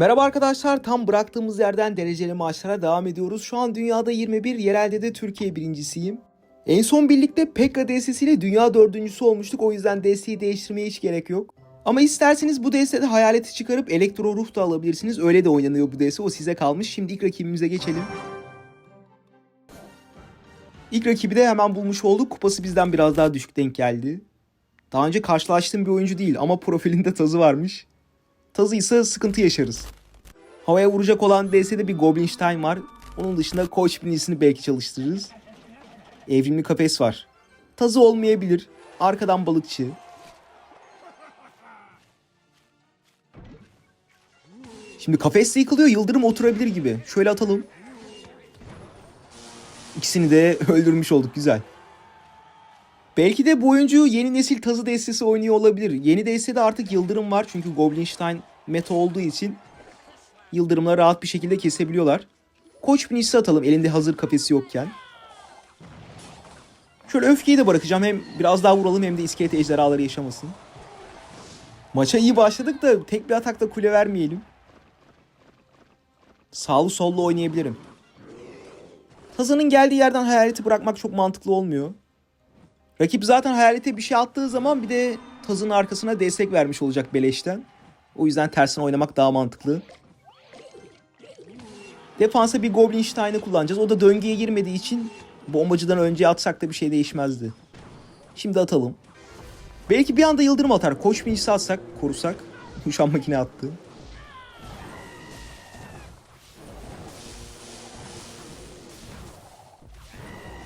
Merhaba arkadaşlar, tam bıraktığımız yerden dereceli maçlara devam ediyoruz. Şu an dünyada 21, yerelde de Türkiye birincisiyim. En son birlikte Pekka destesiyle dünya dördüncüsü olmuştuk. O yüzden desteği değiştirmeye hiç gerek yok. Ama isterseniz bu destede hayaleti çıkarıp elektro ruh da alabilirsiniz. Öyle de oynanıyor bu deste. O size kalmış. Şimdi ilk rakibimize geçelim. İlk rakibi de hemen bulmuş olduk. Kupası bizden biraz daha düşük denk geldi. Daha önce karşılaştığım bir oyuncu değil ama profilinde tazı varmış. Tazı ise sıkıntı yaşarız. Havaya vuracak olan DS'de bir Goblinstein var. Onun dışında Koç binisini belki çalıştırırız. Evrimli kafes var. Tazı olmayabilir. Arkadan balıkçı. Şimdi kafes yıkılıyor. Yıldırım oturabilir gibi. Şöyle atalım. İkisini de öldürmüş olduk. Güzel. Belki de bu oyuncu yeni nesil tazı destesi oynuyor olabilir. Yeni destede artık yıldırım var. Çünkü Goblinstein meta olduğu için yıldırımları rahat bir şekilde kesebiliyorlar. Koç binişsi atalım elinde hazır kafesi yokken. Şöyle öfkeyi de bırakacağım. Hem biraz daha vuralım hem de iskelet ejderhaları yaşamasın. Maça iyi başladık da tek bir atakta kule vermeyelim. Sağlı sollu oynayabilirim. Tazının geldiği yerden hayaleti bırakmak çok mantıklı olmuyor. Rakip zaten hayalete bir şey attığı zaman bir de tazının arkasına destek vermiş olacak beleşten. O yüzden tersine oynamak daha mantıklı. Defansa bir Goblinstein'ı kullanacağız. O da döngüye girmediği için bombacıdan önce atsak da bir şey değişmezdi. Şimdi atalım. Belki bir anda yıldırım atar. Koç binicisi atsak, korusak. Şu an makine attı.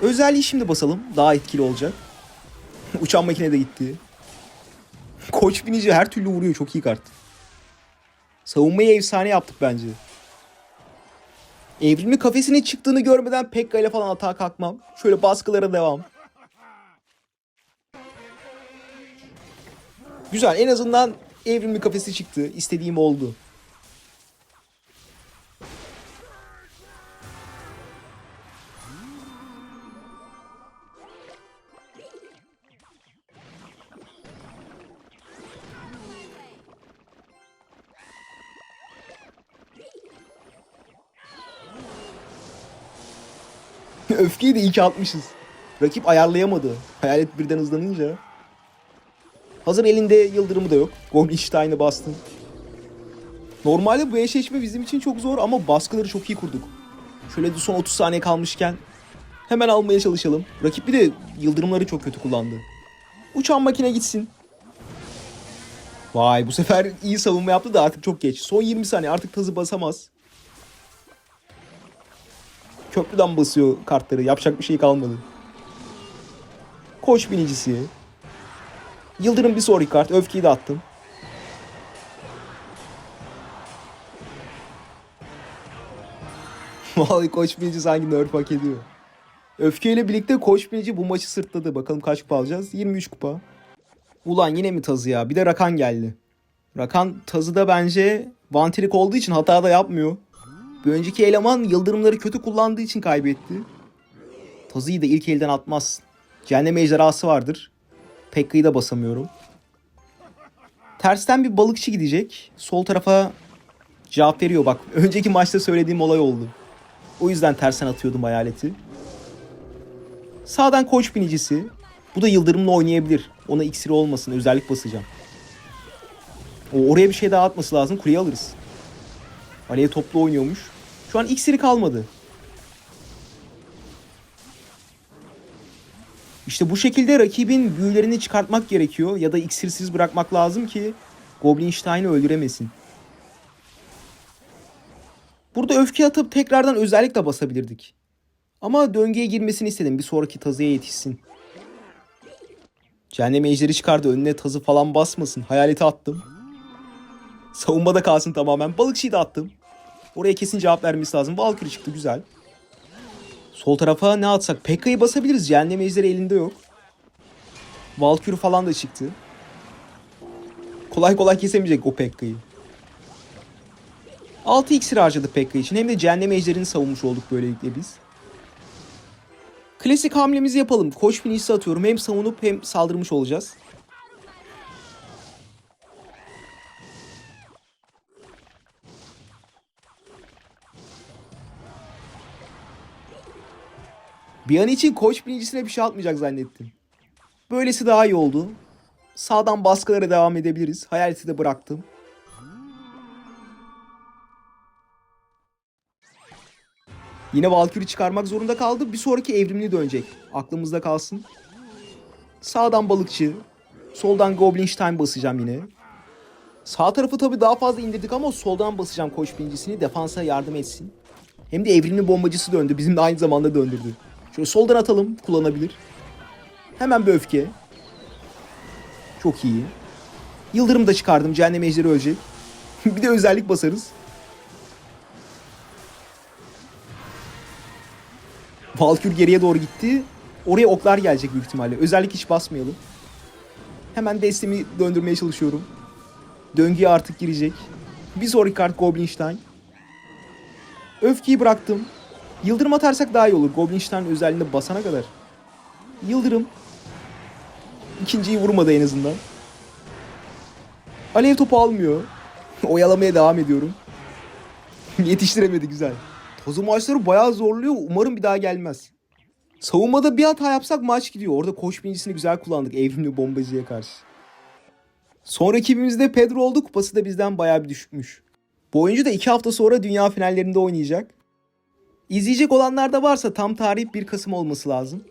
Özelliği şimdi basalım. Daha etkili olacak. Uçan makine de gitti. Koç binici her türlü vuruyor. Çok iyi kart. Savunmayı efsane yaptık bence. Evrimli kafesinin çıktığını görmeden Pekka ile falan atağa kalkmam. Şöyle baskılara devam. Güzel en azından evrimli kafesi çıktı. İstediğim oldu. Öfkeyi de iyi atmışız. Rakip ayarlayamadı. Hayalet birden hızlanınca. Hazır elinde yıldırımı da yok. Goblinstein'ı bastın. Normalde bu eşleşme bizim için çok zor ama baskıları çok iyi kurduk. Şöyle de son 30 saniye kalmışken hemen almaya çalışalım. Rakip bir de yıldırımları çok kötü kullandı. Uçan makine gitsin. Vay bu sefer iyi savunma yaptı da artık çok geç. Son 20 saniye artık tazı basamaz. Köprüden basıyor kartları. Yapacak bir şey kalmadı. Koç binicisi. Yıldırım bir sonraki kart. Öfkeyi de attım. Vallahi koç binici sanki nerf hak ediyor. Öfkeyle birlikte koç binici bu maçı sırtladı. Bakalım kaç kupa alacağız? 23 kupa. Ulan yine mi tazı ya? Bir de Rakan geldi. Rakan tazı da bence vantilik olduğu için hata da yapmıyor. Bir önceki eleman yıldırımları kötü kullandığı için kaybetti. Tazı'yı da ilk elden atmaz. Cehennem ejderhası vardır. Pekka'yı da basamıyorum. Tersten bir balıkçı gidecek. Sol tarafa cevap veriyor bak. Önceki maçta söylediğim olay oldu. O yüzden tersten atıyordum hayaleti. Sağdan koç binicisi. Bu da yıldırımla oynayabilir. Ona iksiri olmasın. Özellik basacağım. O oraya bir şey daha atması lazım. Kuleyi alırız. Alev toplu oynuyormuş. Şu an iksiri kalmadı. İşte bu şekilde rakibin büyülerini çıkartmak gerekiyor ya da iksirsiz bırakmak lazım ki Goblinstein'i öldüremesin. Burada öfke atıp tekrardan özellik de basabilirdik. Ama döngüye girmesini istedim bir sonraki tazıya yetişsin. Cehennem ejderi çıkardı önüne tazı falan basmasın. Hayaleti attım. Savunmada kalsın tamamen. Balıkçıyı da attım. Oraya kesin cevap vermesi lazım. Valkyrie çıktı güzel. Sol tarafa ne atsak? Pekka'yı basabiliriz. Cehennem ejderi elinde yok. Valkyrie falan da çıktı. Kolay kolay kesemeyecek o Pekka'yı. 6 iksir harcadı Pekka için. Hem de cehennem ejderini savunmuş olduk böylelikle biz. Klasik hamlemizi yapalım. Koç binisi atıyorum. Hem savunup hem saldırmış olacağız. Bir an için koç birincisine bir şey atmayacak zannettim. Böylesi daha iyi oldu. Sağdan baskılara devam edebiliriz. Hayaleti de bıraktım. Yine Valkyrie çıkarmak zorunda kaldı. Bir sonraki evrimli dönecek. Aklımızda kalsın. Sağdan balıkçı. Soldan Goblinstein basacağım yine. Sağ tarafı tabii daha fazla indirdik ama soldan basacağım koç birincisini. Defansa yardım etsin. Hem de evrimli bombacısı döndü. Bizim de aynı zamanda döndürdü. Şöyle soldan atalım. Kullanabilir. Hemen bir öfke. Çok iyi. Yıldırım da çıkardım. Cehennem ejderi ölecek. bir de özellik basarız. Valkür geriye doğru gitti. Oraya oklar gelecek büyük ihtimalle. Özellik hiç basmayalım. Hemen destemi döndürmeye çalışıyorum. Döngüye artık girecek. Bir sonraki kart Goblinstein. Öfkeyi bıraktım. Yıldırım atarsak daha iyi olur. Goblinstein özelliğinde basana kadar. Yıldırım. İkinciyi vurmadı en azından. Alev topu almıyor. Oyalamaya devam ediyorum. Yetiştiremedi güzel. Tozu maçları bayağı zorluyor. Umarım bir daha gelmez. Savunmada bir hata yapsak maç gidiyor. Orada koç birincisini güzel kullandık evrimli bombacıya karşı. Son rakibimizde Pedro oldu. Kupası da bizden bayağı bir düşükmüş. Bu oyuncu da 2 hafta sonra dünya finallerinde oynayacak. İzleyecek olanlar da varsa tam tarih 1 Kasım olması lazım.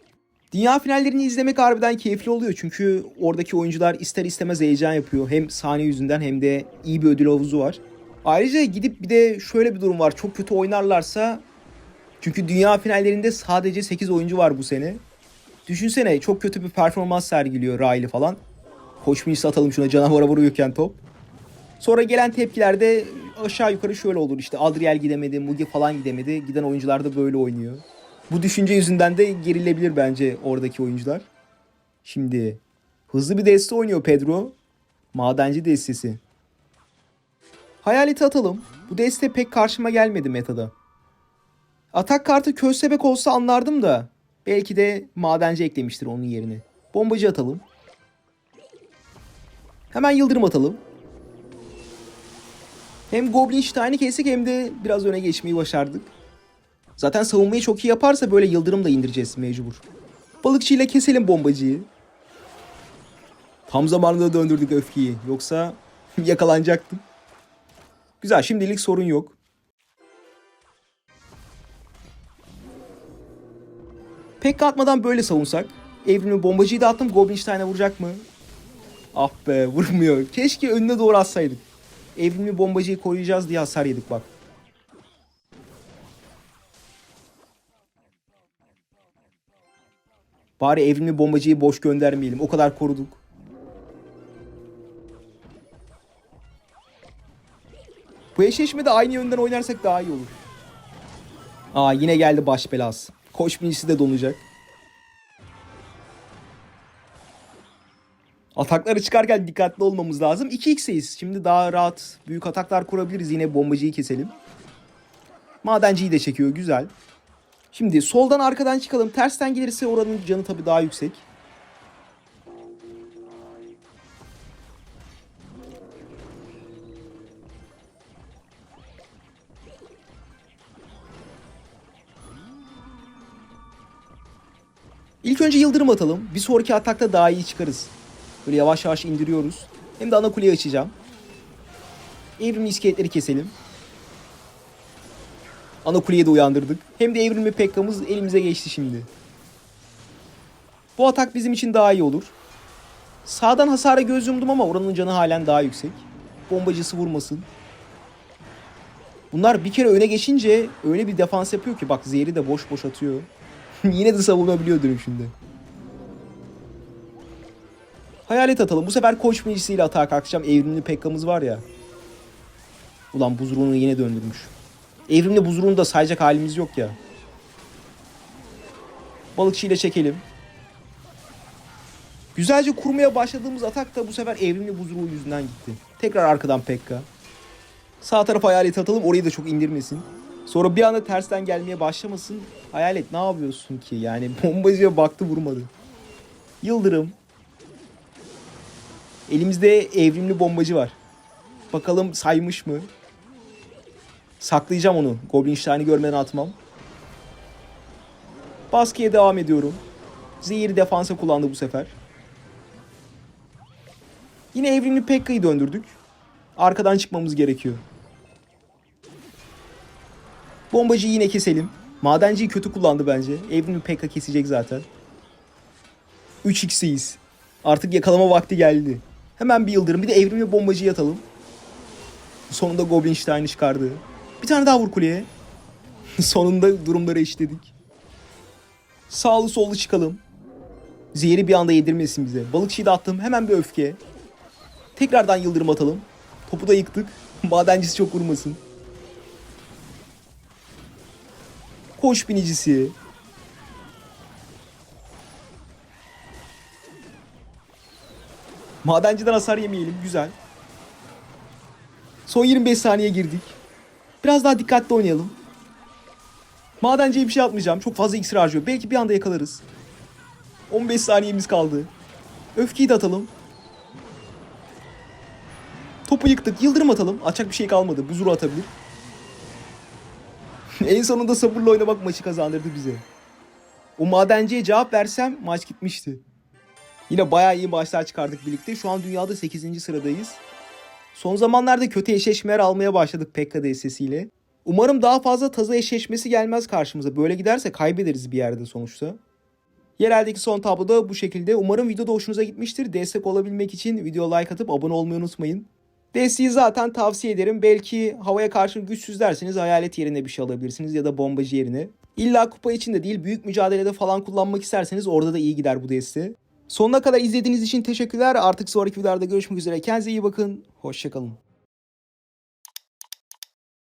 Dünya finallerini izlemek harbiden keyifli oluyor. Çünkü oradaki oyuncular ister istemez heyecan yapıyor. Hem sahne yüzünden hem de iyi bir ödül havuzu var. Ayrıca gidip bir de şöyle bir durum var. Çok kötü oynarlarsa çünkü dünya finallerinde sadece 8 oyuncu var bu sene. Düşünsene çok kötü bir performans sergiliyor Riley falan. Koç atalım şuna canavara vuruyorken top. Sonra gelen tepkilerde aşağı yukarı şöyle olur işte Adriel gidemedi, Mugi falan gidemedi. Giden oyuncular da böyle oynuyor. Bu düşünce yüzünden de gerilebilir bence oradaki oyuncular. Şimdi hızlı bir deste oynuyor Pedro. Madenci destesi. Hayaleti atalım. Bu deste pek karşıma gelmedi metada. Atak kartı köstebek olsa anlardım da. Belki de madenci eklemiştir onun yerine. Bombacı atalım. Hemen yıldırım atalım. Hem Goblin Stein'i kestik hem de biraz öne geçmeyi başardık. Zaten savunmayı çok iyi yaparsa böyle yıldırım da indireceğiz mecbur. Balıkçıyla keselim bombacıyı. Tam zamanında döndürdük öfkeyi. Yoksa yakalanacaktım. Güzel şimdilik sorun yok. Pek atmadan böyle savunsak. Evrimli bombacıyı da attım. Goblinstein'e vuracak mı? Ah be vurmuyor. Keşke önüne doğru atsaydık. Evrimli bombacıyı koruyacağız diye hasar yedik bak. Bari evrimli bombacıyı boş göndermeyelim. O kadar koruduk. Bu eşleşmede aynı yönden oynarsak daha iyi olur. Aa yine geldi baş belası. Koç binicisi de donacak. Atakları çıkarken dikkatli olmamız lazım. 2x'eyiz. Şimdi daha rahat büyük ataklar kurabiliriz. Yine bombacıyı keselim. Madenciyi de çekiyor. Güzel. Şimdi soldan arkadan çıkalım. Tersten gelirse oranın canı tabii daha yüksek. İlk önce yıldırım atalım. Bir sonraki atakta daha iyi çıkarız. Böyle yavaş yavaş indiriyoruz. Hem de ana kuleyi açacağım. Evrimli iskeletleri keselim. Ana kuleyi de uyandırdık. Hem de evrimli pekkamız elimize geçti şimdi. Bu atak bizim için daha iyi olur. Sağdan hasara göz yumdum ama oranın canı halen daha yüksek. Bombacısı vurmasın. Bunlar bir kere öne geçince öyle bir defans yapıyor ki bak zehri de boş boş atıyor. Yine de savunabiliyor dönüşünde. Hayalet atalım. Bu sefer koç meclisiyle atağa kalkacağım. Evrimli pekkamız var ya. Ulan buzruğunu yine döndürmüş. Evrimli buzruğunu da sayacak halimiz yok ya. Balıkçıyla çekelim. Güzelce kurmaya başladığımız atak da bu sefer evrimli buzruğu yüzünden gitti. Tekrar arkadan Pekka. Sağ tarafa hayalet atalım orayı da çok indirmesin. Sonra bir anda tersten gelmeye başlamasın. Hayalet ne yapıyorsun ki? Yani bombacıya baktı vurmadı. Yıldırım. Elimizde evrimli bombacı var. Bakalım saymış mı? Saklayacağım onu. Goblin Stein'i görmeden atmam. Baskıya devam ediyorum. Zehir defansa kullandı bu sefer. Yine evrimli Pekka'yı döndürdük. Arkadan çıkmamız gerekiyor. Bombacıyı yine keselim. Madenciyi kötü kullandı bence. Evrimli Pekka kesecek zaten. 3x'deyiz. Artık yakalama vakti geldi. Hemen bir yıldırım. Bir de evrimli bombacıyı atalım. Sonunda Goblin Stein'i çıkardı. Bir tane daha vur kuleye. Sonunda durumları eşitledik. Sağlı sollu çıkalım. Zehri bir anda yedirmesin bize. Balıkçıyı da attım. Hemen bir öfke. Tekrardan yıldırım atalım. Topu da yıktık. Madencisi çok vurmasın. Koş binicisi. Madenciden hasar yemeyelim. Güzel. Son 25 saniye girdik. Biraz daha dikkatli oynayalım. Madenciye bir şey atmayacağım. Çok fazla iksir harcıyor. Belki bir anda yakalarız. 15 saniyemiz kaldı. Öfkeyi de atalım. Topu yıktık. Yıldırım atalım. Açacak bir şey kalmadı. Buzuru atabilir. en sonunda sabırla oynamak maçı kazandırdı bize. O madenciye cevap versem maç gitmişti. Yine bayağı iyi maçlar çıkardık birlikte. Şu an dünyada 8. sıradayız. Son zamanlarda kötü eşleşmeler almaya başladık Pekka destesiyle. Umarım daha fazla tazı eşleşmesi gelmez karşımıza. Böyle giderse kaybederiz bir yerde sonuçta. Yereldeki son tabloda bu şekilde. Umarım videoda hoşunuza gitmiştir. Destek olabilmek için video like atıp abone olmayı unutmayın. Desteği zaten tavsiye ederim. Belki havaya karşı güçsüz derseniz hayalet yerine bir şey alabilirsiniz ya da bombacı yerine. İlla kupa için de değil büyük mücadelede falan kullanmak isterseniz orada da iyi gider bu desteği. Sonuna kadar izlediğiniz için teşekkürler. Artık sonraki videolarda görüşmek üzere. Kendinize iyi bakın. Hoşçakalın.